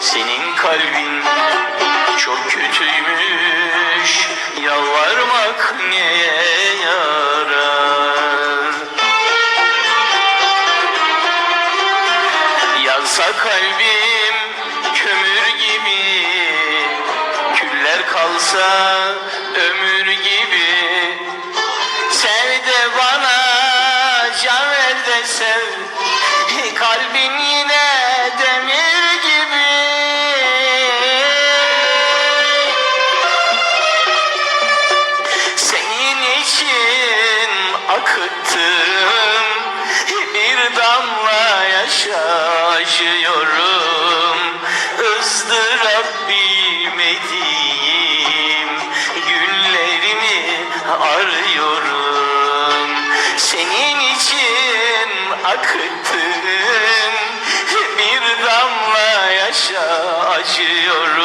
Senin kalbin çok kötüymüş. Yalvarmak neye yarar? Yansa kalbim kömür gibi. Küller kalsa ömür gibi. Sev de bana can ver de sev Kalbin acıyorum ızdırap bilmediğim günlerimi arıyorum. Senin için akıttım. Bir damla yaşa acıyorum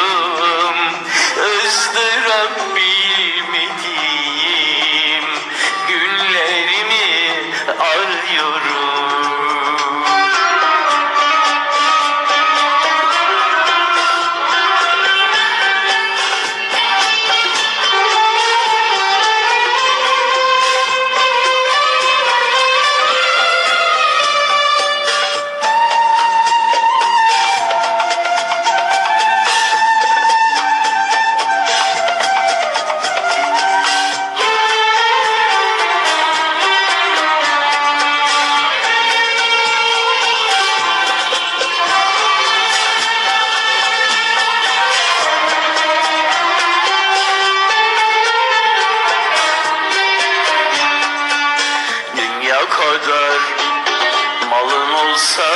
olsa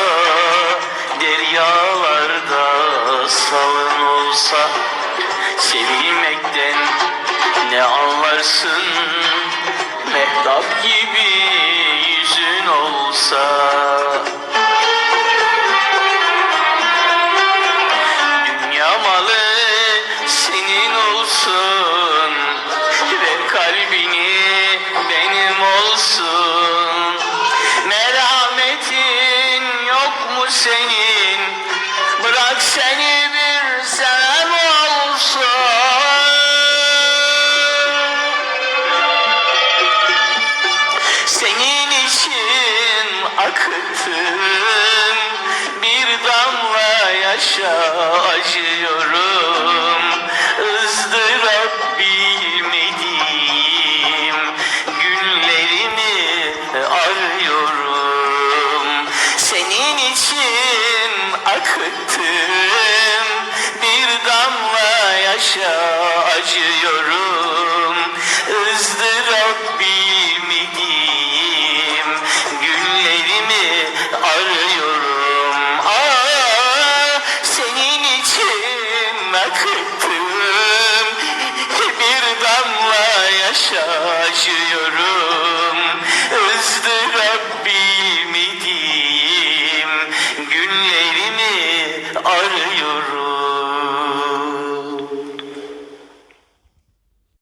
Deryalarda salın olsa Sevilmekten ne anlarsın? Mehtap gibi yüzün olsa akıttım bir damla yaşa acıyorum. Izdırap bilmediğim günlerimi arıyorum. Senin için akıttım. Bir damla yaşa acıyorum akıttım